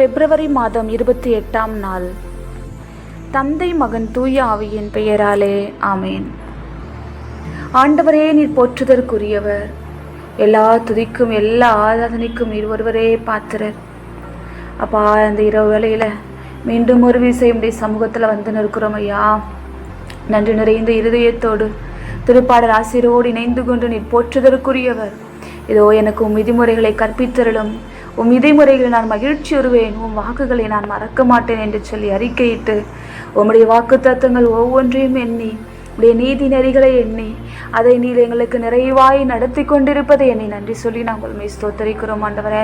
பிப்ரவரி மாதம் இருபத்தி எட்டாம் நாள். தந்தை மகன் தூய ஆவியின் பெயராலே ஆமேன். ஆண்டவரே நீர் போற்றுதற்குரியவர். எல்லா துதிக்கும் எல்லா ஆராதனைக்கும் நீர் ஒருவரே பாத்திரர். அப்பா அந்த இரவு வேளையில் மீண்டும் ஒரு விசை உடைய சமூகத்தில் வந்து நிற்கிறோம் ஐயா. நன்றி நிறைந்த இருதயத்தோடு திருப்பாடல் ஆசிரியரோடு இணைந்து கொண்டு நீர் போற்றுதற்குரியவர். இதோ எனக்கு விதிமுறைகளை கற்பித்தருளும் உம் விதிமுறைகள் நான் மகிழ்ச்சி வருவேன் உம் வாக்குகளை நான் மறக்க மாட்டேன் என்று சொல்லி அறிக்கையிட்டு உம்முடைய வாக்கு தத்துவங்கள் ஒவ்வொன்றையும் எண்ணி உடைய நீதி நெறிகளை எண்ணி அதை நீர் எங்களுக்கு நிறைவாய் நடத்தி கொண்டிருப்பதை எண்ணி நன்றி சொல்லி நாங்கள் உண்மை ஸ்தோத்தரிக்கிறோம் ஆண்டவரே.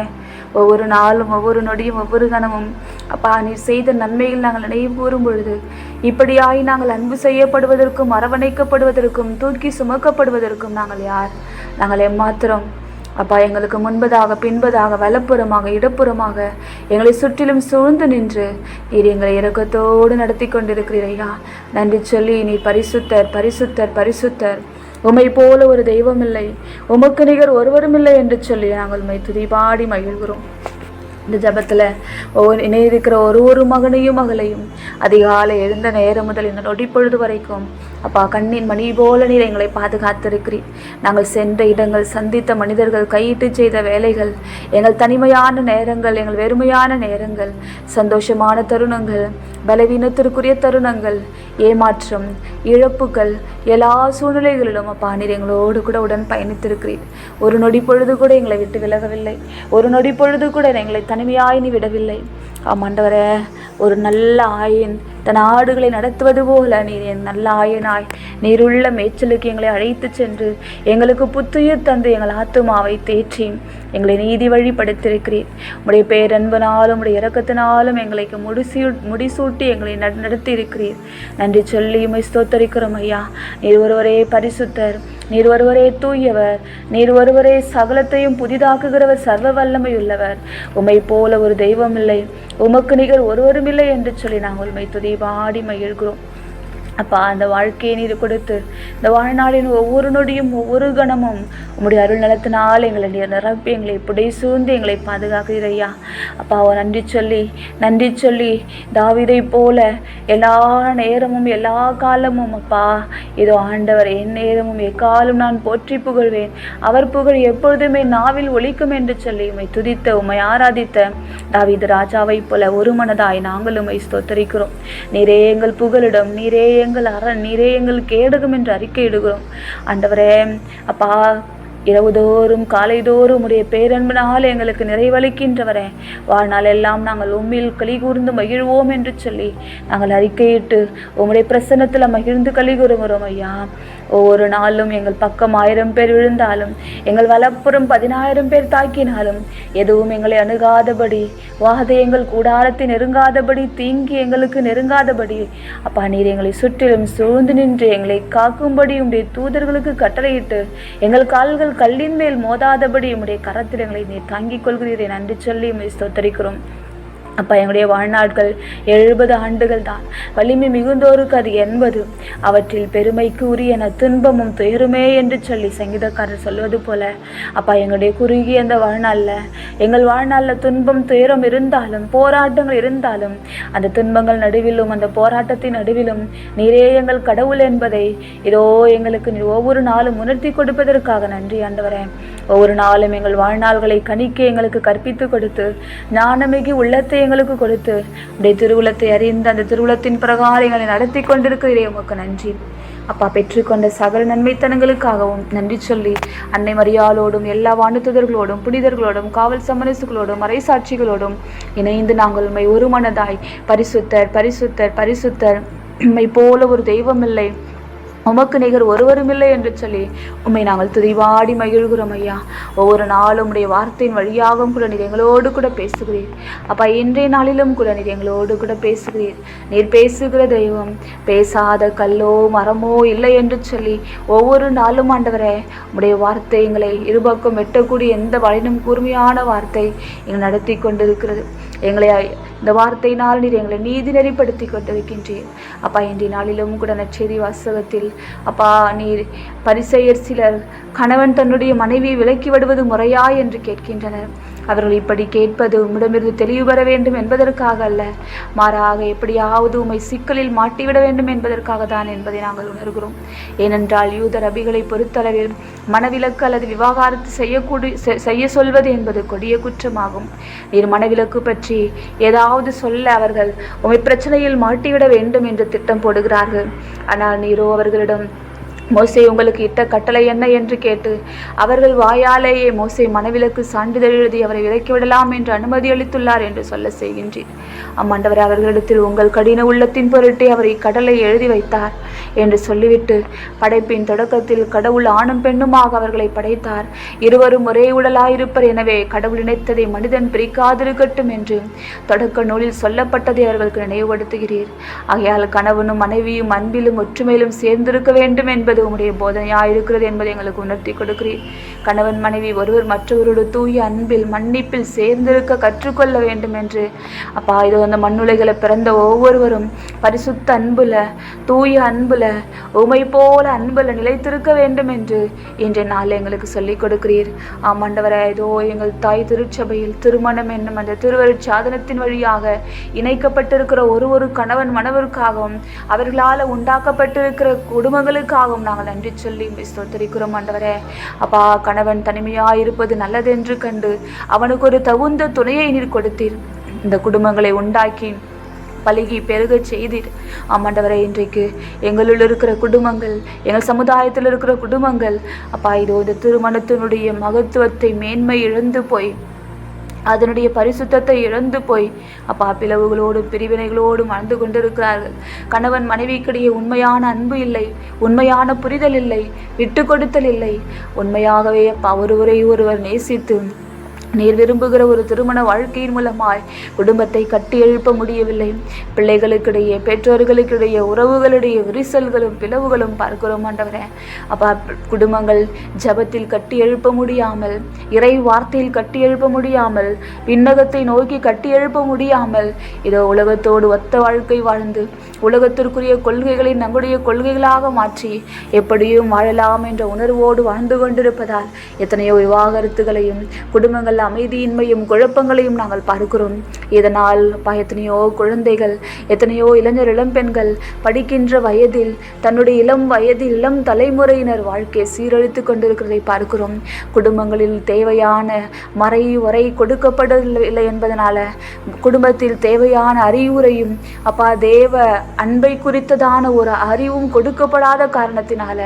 ஒவ்வொரு நாளும் ஒவ்வொரு நொடியும் ஒவ்வொரு கணமும் அப்பா நீர் செய்த நன்மையில் நாங்கள் நினைவு கூறும் பொழுது இப்படியாய் நாங்கள் அன்பு செய்யப்படுவதற்கும் அரவணைக்கப்படுவதற்கும் தூக்கி சுமக்கப்படுவதற்கும் நாங்கள் யார்? நாங்கள் எம்மாத்திரம் அப்பா எங்களுக்கு முன்பதாக பின்பதாக வலப்புறமாக இடப்புறமாக எங்களை சுற்றிலும் சூழ்ந்து நின்று நீர் எங்களை இறக்கத்தோடு நடத்தி கொண்டிருக்கிறீரையா நன்றி சொல்லி நீ பரிசுத்தர் பரிசுத்தர் பரிசுத்தர். உமை போல ஒரு தெய்வம் இல்லை. உமக்கு நிகர் ஒருவரும் இல்லை என்று சொல்லி நாங்கள் உண்மை துதிபாடி மகிழ்கிறோம். இந்த ஜபத்தில் ஒவ்வொரு இணையிருக்கிற ஒரு ஒரு மகனையும் மகளையும் அதிகாலை எழுந்த நேரம் முதல் இந்த நொடிப்பொழுது வரைக்கும் அப்பா கண்ணின் மணி போல நீர் எங்களை பாதுகாத்திருக்கிறீர். நாங்கள் சென்ற இடங்கள் சந்தித்த மனிதர்கள் கையிட்டு செய்த வேலைகள் எங்கள் தனிமையான நேரங்கள் எங்கள் வெறுமையான நேரங்கள் சந்தோஷமான தருணங்கள் பலவீனத்திற்குரிய தருணங்கள் ஏமாற்றம் இழப்புகள் எல்லா சூழ்நிலைகளிலும் அப்பா நீர் எங்களோடு கூட உடன் பயணித்திருக்கிறீர். ஒரு நொடி பொழுது கூட எங்களை விட்டு விலகவில்லை. ஒரு நொடி பொழுது கூட எங்களை தனிமையாய் நீ விடவில்லை. ஆமாண்டவரே ஒரு நல்ல ஆயின் தன் ஆடுகளை நடத்துவது போல நீர் என் நல்ல ஆயனாய் நீருள்ள மேய்ச்சலுக்கு எங்களை அழைத்து சென்று எங்களுக்கு புத்துயிர் தந்து எங்கள் ஆத்துமாவை தேற்றி எங்களை நீதி வழிபடுத்திருக்கிறீர். உடைய பேரன்பனாலும் உடைய இறக்கத்தினாலும் எங்களுக்கு முடிசூ முடிசூட்டி எங்களை நட- நடத்தி இருக்கிறீர் நன்றி சொல்லி உமை ஸ்தோத்தரிக்கிறோம் ஐயா. நீர் ஒருவரே பரிசுத்தர். நீர் ஒருவரே தூயவர் நீர் ஒருவரே சகலத்தையும் புதிதாக்குகிறவர் சர்வ வல்லமையுள்ளவர். உமை போல ஒரு தெய்வம் இல்லை. உமக்கு நிகர் ஒருவரும் இல்லை என்று சொல்லி நாங்கள் உண்மை துதி பாடி மகிழ்கிறோம். அப்பா அந்த வாழ்க்கையை நீர் கொடுத்து இந்த வாழ்நாளின் ஒவ்வொரு நொடியும் ஒவ்வொரு கணமும் உம்முடைய அருள் நலத்தினால் எங்களை நீர் நிரப்பி எங்களை புடை சூழ்ந்து எங்களை பாதுகாக்கிறையா அப்பா நன்றி சொல்லி நன்றி சொல்லி தாவிதை போல எல்லா நேரமும் எல்லா காலமும் அப்பா இதோ ஆண்டவர் என் நேரமும் எக்காலும் நான் போற்றி புகழ்வேன். அவர் புகழ் எப்பொழுதுமே நாவில் ஒலிக்கும் என்று சொல்லி உம்மை துதித்த உம்மை ஆராதித்த தாவீது ராஜாவைப் போல ஒரு மனதாய் நாங்கள் உம்மை ஸ்தோத்தரிக்கிறோம். நீரே எங்கள் புகழிடம் நீரே எங்கள் அரண் நீரே எங்கள் கேடகம் என்று அறிக்கையிடுகிறோம். ஆண்டவரே அப்பா இரவுதோறும் காலைதோறும் உடைய பேரன்பினால் எங்களுக்கு நிறைவளிக்கின்றவரே. வாழ்நாள் எல்லாம் நாங்கள் உம்மில் கலிகூர்ந்து மகிழ்வோம் என்று சொல்லி நாங்கள் அறிக்கையிட்டு உம்முடைய பிரசன்னத்தில் மகிழ்ந்து கலிகூறுகிறோம் ஐயா. ஒவ்வொரு நாளும் எங்கள் பக்கம் ஆயிரம் பேர் விழுந்தாலும் எங்கள் வலப்புறம் பதினாயிரம் பேர் தாக்கினாலும் எதுவும் எங்களை அணுகாதபடி வாதை எங்கள் கூடாரத்தை நெருங்காதபடி தீங்கி எங்களுக்கு நெருங்காதபடி அப்பா நீர் எங்களை சுற்றிலும் சூழ்ந்து நின்று எங்களை காக்கும்படி உடைய தூதர்களுக்கு கட்டளையிட்டு எங்கள் கால்கள் கல்லின் மேல் மோதாதபடி உடைய கரத்தில் எங்களை நீர் தாங்கிக் கொள்கிறீரே. நன்றி சொல்லி உம்மை ஸ்தோத்தரிக்கிறோம். அப்பா எங்களுடைய வாழ்நாட்கள் எழுபது ஆண்டுகள் தான். வலிமை மிகுந்தோருக்கு அது எண்பது. அவற்றில் பெருமைக்கு உரியன துன்பமும் துயருமே என்று சொல்லி சங்கீதக்காரர் சொல்வது போல அப்பா எங்களுடைய குறுகிய அந்த வாழ்நாளில் எங்கள் வாழ்நாளில் துன்பம் துயரம் இருந்தாலும் போராட்டங்கள் இருந்தாலும் அந்த துன்பங்கள் நடுவிலும் அந்த போராட்டத்தின் நடுவிலும் நீரே எங்கள் கடவுள் என்பதை இதோ எங்களுக்கு ஒவ்வொரு நாளும் உணர்த்தி கொடுப்பதற்காக நன்றி ஆண்டவரே. ஒவ்வொரு நாளும் எங்கள் வாழ்நாள்களை கணிக்க எங்களுக்கு கற்பித்து கொடுத்து ஞானமிகு உள்ளத்தை எங்களுக்கு கொடுத்து உடைய திருவுளத்தை அறிந்து அந்த திருவுளத்தின் பிரகாரம் எங்களை நடத்தி கொண்டிருக்கிறீரே உமக்கு நன்றி. அப்பா பெற்றுக்கொண்ட சகல நன்மைத்தனங்களுக்காகவும் நன்றி சொல்லி அன்னை மரியாளோடும் எல்லா வானுத்துதர்களோடும் புனிதர்களோடும் காவல் சமரசுகளோடும் மறைசாட்சிகளோடும் இணைந்து நாங்கள் உண்மை ஒரு மனதாய் பரிசுத்தர் பரிசுத்தர் பரிசுத்தர் உண்மை போல ஒரு தெய்வமில்லை உமக்கு நிகர் ஒருவருமில்லை என்று சொல்லி உண்மை நாங்கள் துதிவாடி மகிழ்கிறோம் ஐயா. ஒவ்வொரு நாளும் உடைய வார்த்தையின் வழியாகவும் கூட நீர் எங்களோடு கூட பேசுகிறீர். அப்பா இன்றைய நாளிலும் கூட நீர் எங்களோடு கூட பேசுகிறீர். நீர் பேசுகிற தெய்வம் பேசாத கல்லோ மரமோ இல்லை என்று சொல்லி ஒவ்வொரு நாளும் ஆண்டவரே உடைய வார்த்தை எங்களை இருபக்கம் வெட்டக்கூடிய எந்த வழினும் கூர்மையான வார்த்தை எங்களை நடத்தி கொண்டிருக்கிறது. எங்களை இந்த வார்த்தையினால் நீர் எங்களை நீதி நெறிப்படுத்தி கொண்டிருக்கின்றீர் அப்பா இன்றைய நாளிலும் கூட நச்செய்தி வாசகத்தில் அப்பா நீர் பரிசெயர் சிலர் கணவன் தன்னுடைய மனைவியை விலக்கி விடுவது முறையா என்று கேட்கின்றனர். அவர்கள் இப்படி கேட்பது உம்மிடமிருந்து தெளிவு பெற வேண்டும் என்பதற்காக அல்ல. மாறாக எப்படியாவது உம்மை சிக்கலில் மாட்டிவிட வேண்டும் என்பதற்காக தான் என்பதை நாங்கள் உணர்கிறோம். ஏனென்றால் யூத ரபிகளை பொறுத்தளவில் மனவிலக்கு அல்லது விவாகரத்து செய்யக்கூடி செ- செய்ய சொல்வது என்பது கொடிய குற்றமாகும். நீர் மனவிலக்கு பற்றி ஏதாவது சொல்ல அவர்கள் உமை பிரச்சனையில் மாட்டிவிட வேண்டும் என்று திட்டம் போடுகிறார்கள். ஆனால் நீரோ அவர்களிடம் மோசே உங்களுக்கு இட்ட கட்டளை என்ன என்று கேட்டு அவர்கள் வாயாலேயே மோசே மனவிலக்கு சான்றிதழ் எழுதி அவரை விலக்கி விடலாம் என்று அனுமதி அளித்துள்ளார் என்று சொல்ல செய்கின்றீர் அம்மாண்டவர் அவர்களிடத்தில் உங்கள் கடின உள்ளத்தின் பொருட்டே அவரை கடலை எழுதி வைத்தார் என்று சொல்லிவிட்டு படைப்பின் தொடக்கத்தில் கடவுள் ஆணும் பெண்ணுமாக அவர்களை படைத்தார். இருவரும் ஒரே உடலாயிருப்பர். எனவே கடவுள் இணைத்ததை மனிதன் பிரிக்காதிருக்கட்டும் என்று தொடக்க நூலில் சொல்லப்பட்டதை அவர்களுக்கு நினைவுபடுத்துகிறீர். ஆகையால் கணவனும் மனைவியும் அன்பிலும் ஒற்றுமையிலும் சேர்ந்திருக்க வேண்டும் என்பது உம்முடைய போதனையாயிருக்கிறது என்பதை எங்களுக்கு உணர்த்தி கொடுக்கிறீர். கணவன் மனைவி ஒருவர் மற்றவரோட தூய அன்பில் மன்னிப்பில் சேர்ந்திருக்க கற்றுக்கொள்ள வேண்டும் என்று. அப்பா இது அந்த மண்ணுலைகளை பிறந்த ஒவ்வொருவரும் பரிசுத்த அன்புல தூய அன்புல உமை போல அன்புல நிலைத்திருக்க வேண்டும் என்று இன்றைய நாள் எங்களுக்கு சொல்லிக் கொடுக்கிறீர். ஆமாண்டவரை ஏதோ எங்கள் தாய் திருச்சபையில் திருமணம் என்னும் அந்த திருவருட் சாதனத்தின் வழியாக இணைக்கப்பட்டிருக்கிற ஒரு ஒரு கணவன் மணவருக்காகவும் அவர்களால் உண்டாக்கப்பட்டிருக்கிற குடும்பங்களுக்காகவும் நாங்கள் நன்றி சொல்லி ஸ்தோத்தரிக்கிறோம் ஆண்டவரே. அப்பா கணவன் தனிமையாக இருப்பது நல்லதென்று கண்டு அவனுக்கு ஒரு தகுந்த துணையை நீர் கொடுத்தீர். இந்த குடும்பங்களை உண்டாக்கி பழகி பெருகச் செய்தீர். ஆமாண்டவரை இன்றைக்கு எங்களுள் இருக்கிற குடும்பங்கள் எங்கள் சமுதாயத்தில் இருக்கிற குடும்பங்கள் அப்பா இதோ இந்த திருமணத்தினுடைய மகத்துவத்தை மேன்மை இழந்து போய் அதனுடைய பரிசுத்தத்தை இழந்து போய் அப்பா பிளவுகளோடும் பிரிவினைகளோடும் வாழ்ந்து கொண்டிருக்கிறார்கள். கணவன் மனைவிக்கிடையே உண்மையான அன்பு இல்லை உண்மையான புரிதல் இல்லை விட்டு கொடுத்தல் இல்லை. உண்மையாகவே அப்பா ஒருவரை ஒருவர் நேசித்து நீர் விரும்புகிற ஒரு திருமண வாழ்க்கையின் மூலமாய் குடும்பத்தை கட்டி எழுப்ப முடியவில்லை. பிள்ளைகளுக்கிடையே பெற்றோர்களுக்கிடையே உறவுகளிடையே விரிசல்களும் பிளவுகளும் பார்க்கிறோம் ஆண்டவரே. அப்பா குடும்பங்கள் ஜபத்தில் கட்டி எழுப்ப முடியாமல் இறை வார்த்தையில் கட்டி எழுப்ப முடியாமல் விண்ணகத்தை நோக்கி கட்டி எழுப்ப முடியாமல் இதோ உலகத்தோடு ஒத்த வாழ்க்கை வாழ்ந்து உலகத்திற்குரிய கொள்கைகளை நம்முடைய கொள்கைகளாக மாற்றி எப்படியும் வாழலாம் என்ற உணர்வோடு வாழ்ந்து கொண்டிருப்பதால் எத்தனையோ விவாகரத்துகளையும் குடும்பங்கள் அமைதியின்மையும் குழப்பங்களையும் நாங்கள் பார்க்கிறோம். இதனால் அப்பா, எத்தனையோ குழந்தைகள் எத்தனையோ இளைஞர் இளம்பெண்கள் படிக்கின்ற வயதில் தன்னுடைய இளம் வயதில் இளம் தலைமுறையினர் வாழ்க்கையை சீரழித்து கொண்டிருக்கிறதை பார்க்கிறோம். குடும்பங்களில் தேவையான மறை உரை கொடுக்கப்படவில்லை என்பதனால குடும்பத்தில் தேவையான அறிவுரையும் அப்பா தேவ அன்பை குறித்ததான ஒரு அறிவும் கொடுக்கப்படாத காரணத்தினால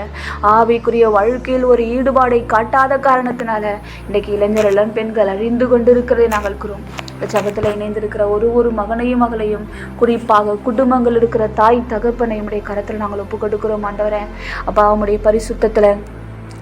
ஆவிக்குரிய வாழ்க்கையில் ஒரு ஈடுபாடை காட்டாத காரணத்தினால இன்றைக்கு இளைஞர் இளம் பெண்கள் அழிந்து கொண்டிருக்கிறதை நாங்கள் இருக்கிறோம் இந்த ஜபத்தில் இணைந்திருக்கிற ஒரு ஒரு மகனையும் மகளையும் குறிப்பாக குடும்பங்கள் இருக்கிற தாய் தகப்பனை உடைய கரத்தில் நாங்கள் ஒப்பு கொடுக்கிறோம் ஆண்டவரே. அப்பா பரிசுத்தத்தில்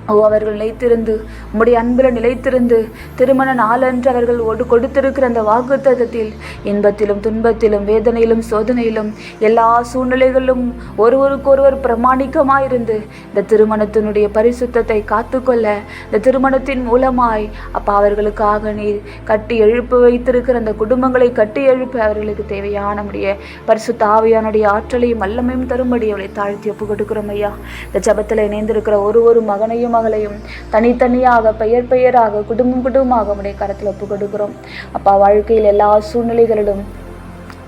ஓ அவர்கள் நிலைத்திருந்து உம்முடைய அன்பில் நிலைத்திருந்து திருமண நாளன்று அவர்கள் ஒடு கொடுத்திருக்கிற அந்த வாக்குத்தத்தத்தில் இன்பத்திலும் துன்பத்திலும் வேதனையிலும் சோதனையிலும் எல்லா சூழ்நிலைகளிலும் ஒருவருக்கொருவர் பிரமாணிக்கமாயிருந்து இந்த திருமணத்தினுடைய பரிசுத்தத்தை காத்துக்கொள்ள இந்த திருமணத்தின் மூலமாய் அப்பா அவர்களுக்காக நீர் கட்டி எழுப்ப வைத்திருக்கிற அந்த குடும்பங்களை கட்டி எழுப்ப அவர்களுக்கு தேவையான நம்முடைய பரிசுத்த ஆவியானுடைய ஆற்றலையும் வல்லமையும் தரும்படி அவளை தாழ்த்தி ஒப்பு கொடுக்கிறோம் ஐயா. இந்த ஜபத்தில் இணைந்திருக்கிற ஒரு ஒரு மகனையும் மகளையும் தனித்தனியாக பெயர் பெயராக குடும்பம் குடும்பமாக உடைய கரத்தில் ஒப்பு கொடுக்கிறோம் அப்பா வாழ்க்கையில் எல்லா சூழ்நிலைகளிலும்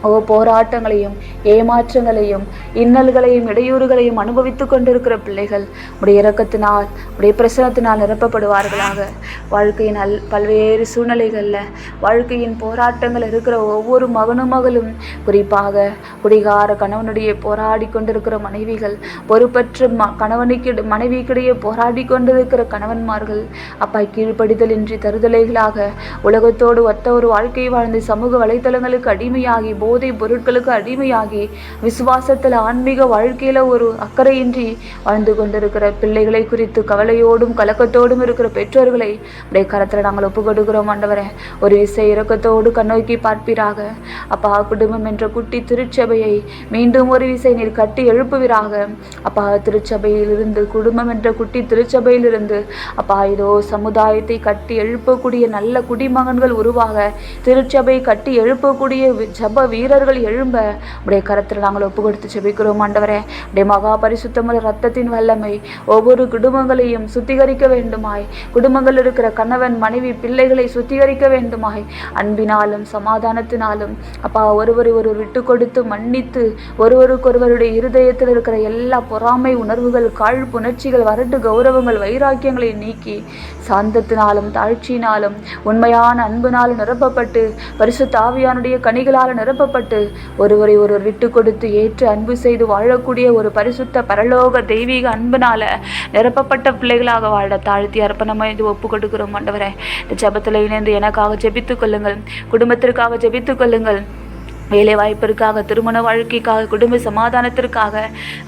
ஓ போராட்டங்களையும் ஏமாற்றங்களையும் இன்னல்களையும் இடையூறுகளையும் அனுபவித்துக் கொண்டிருக்கிற பிள்ளைகள் உடைய இறக்கத்தினால் உடைய பிரசனத்தினால் நிரப்பப்படுவார்களாக. வாழ்க்கையின் அல் பல்வேறு சூழ்நிலைகளில் வாழ்க்கையின் போராட்டங்கள் இருக்கிற ஒவ்வொரு மகனும் மகளும் குறிப்பாக குடிகார கணவனுடைய போராடி கொண்டிருக்கிற மனைவிகள் பொறுப்பற்ற ம கணவனுக்கு மனைவிக்கிடையே போராடி கொண்டிருக்கிற கணவன்மார்கள் அப்பா கீழ்ப்படிதலின்றி தருதலைகளாக உலகத்தோடு ஒத்த ஒரு வாழ்க்கை வாழ்ந்து சமூக வலைத்தளங்களுக்கு அடிமையாகி போ போதை பொருட்களுக்கு அடிமையாகி விசுவாசத்தில் ஆன்மீக வாழ்க்கையில் ஒரு அக்கறையின்றி வாழ்ந்து கொண்டிருக்கிற பிள்ளைகளை குறித்து கவலையோடும் கலக்கத்தோடும் இருக்கிற பெற்றோர்களை உடைய கரத்தில் நாங்கள் ஒப்பு கொடுக்கிறோம் ஆண்டவரே. ஒரு விசை இறக்கத்தோடு கண்ணோக்கி பார்ப்பீராக. அப்பா குடும்பம் என்ற குட்டி திருச்சபையை மீண்டும் ஒரு இசை நீர் கட்டி எழுப்புவீராக. அப்பா திருச்சபையிலிருந்து குடும்பம் என்ற குட்டி திருச்சபையிலிருந்து அப்பா இதோ சமுதாயத்தை கட்டி எழுப்பக்கூடிய நல்ல குடிமகன்கள் உருவாக திருச்சபை கட்டி எழுப்பக்கூடிய வி- ஜப வீரர்கள் எழும்ப உடைய கரத்தில் நாங்கள் ஒப்பு கொடுத்து செபிக்கிறோம் ஆண்டவரே. உடைய மகா பரிசுத்தமுள்ள ரத்தத்தின் வல்லமை ஒவ்வொரு குடும்பங்களையும் சுத்திகரிக்க வேண்டுமாய். குடும்பங்கள் இருக்கிற கணவன் மனைவி பிள்ளைகளை சுத்திகரிக்க வேண்டுமாய். அன்பினாலும் சமாதானத்தினாலும் அப்பா ஒருவரை ஒருவர் விட்டு கொடுத்து மன்னித்து ஒருவருக்கொருவருடைய இருதயத்தில் இருக்கிற எல்லா பொறாமை உணர்வுகள் காழ்ப்புணர்ச்சிகள் வரட்டு கௌரவங்கள் வைராக்கியங்களை நீக்கி சாந்தத்தினாலும் தாழ்ச்சியினாலும் உண்மையான அன்பினாலும் நிரப்பப்பட்டு பரிசுத்த ஆவியானுடைய கனிகளால் நிரப்பப்பட்டு ஒருவரை ஒருவர் விட்டு கொடுத்து ஏற்று அன்பு செய்து வாழக்கூடிய ஒரு பரிசுத்த பரலோக தெய்வீக அன்புனால நிரப்பப்பட்ட பிள்ளைகளாக வாழ தாழ்த்தி அர்ப்பணமாக இது ஒப்பு கொடுக்கிறோம் ஆண்டவரே. இந்த ஜெபத்தில் இணைந்து எனக்காக ஜெபித்துக் கொள்ளுங்கள். குடும்பத்திற்காக ஜெபித்துக் கொள்ளுங்கள். வேலை வாய்ப்பிற்காக திருமண வாழ்க்கைக்காக குடும்ப சமாதானத்திற்காக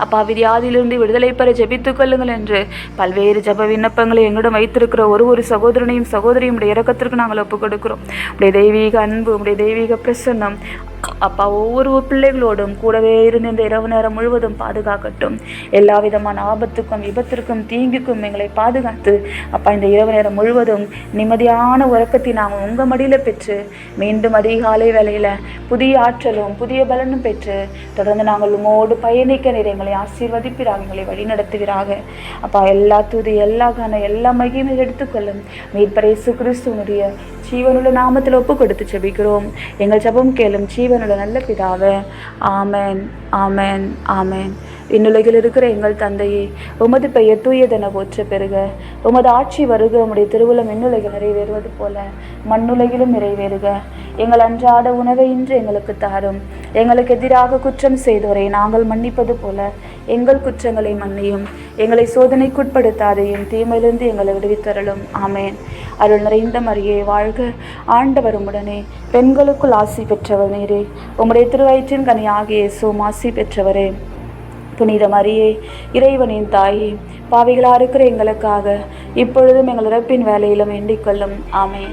அப்பா விதியாதியிலிருந்து விடுதலை பெற ஜெபித்துக் கொள்ளுங்கள் என்று பல்வேறு ஜெப விண்ணப்பங்களை எங்களிடம் வைத்திருக்கிற ஒரு ஒரு சகோதரனையும் சகோதரியும் உடைய இறக்கத்திற்கு நாங்கள் ஒப்புக் கொடுக்கிறோம். உடைய தெய்வீக அன்பு உடைய தெய்வீக பிரசன்னம் அப்பா ஒவ்வொரு பிள்ளைகளோடும் கூடவே இருந்து இந்த இரவு நேரம் முழுவதும் பாதுகாக்கட்டும். எல்லா விதமான ஆபத்துக்கும் விபத்திற்கும் தீங்குக்கும் எங்களை பாதுகாத்து அப்பா இந்த இரவு நேரம் முழுவதும் நிம்மதியான உறக்கத்தை நாங்கள் உங்கள் மடியில் பெற்று மீண்டும் அதிகாலை வேலையில் புதிய ஆற்றலும் புதிய பலனும் பெற்று தொடர்ந்து நாங்கள் உமோடு பயணிக்க நீர் எங்களை ஆசீர்வதிப்பிறாக எங்களை வழிநடத்துவீராக அப்பா எல்லா துதி எல்லா கன எல்லா மகிமையும் எடுத்துக்கொள்ளும் மீட்பரேசு கிறிஸ்துவனுடைய ஜீவனுள்ள நாமத்தில் ஒப்பு கொடுத்து செபிக்கிறோம் எங்கள் ஜபம் கேளும் ஜீவனுள்ள நல்ல பிதாவே ஆமேன் ஆமேன் ஆமேன். இன்னுலகில் இருக்கிற எங்கள் தந்தையே உமது பெயர் தூயதென போற்ற பெறுக. உமது ஆட்சி வருக உம்முடைய திருவுளம் இன்னுலகில் நிறைவேறுவது போல மண்ணுலகிலும் நிறைவேறுக. எங்கள் அன்றாட உணவை இன்று எங்களுக்கு தாரும். எங்களுக்கு எதிராக குற்றம் செய்தோரை நாங்கள் மன்னிப்பது போல எங்கள் குற்றங்களை மன்னியும். எங்களை சோதனைக்குட்படுத்தாதையும் தீமையிலிருந்து எங்களை விடுவித்தரலும் ஆமேன். அருள் நிறைந்த மரியே வாழ்க ஆண்டவர் உடனே பெண்களுக்குள் ஆசி பெற்றவர் நீரே. உம்முடைய திருவயிற்றின் கனியாகிய சோம் ஆசி பெற்றவரே. புனித மரியே இறைவனின் தாயே பாவிகளாக இருக்கிற எங்களுக்காக இப்பொழுதும் எங்கள் இறப்பின் வேலையிலும் எண்ணிக்கொள்ளும் ஆமேன்.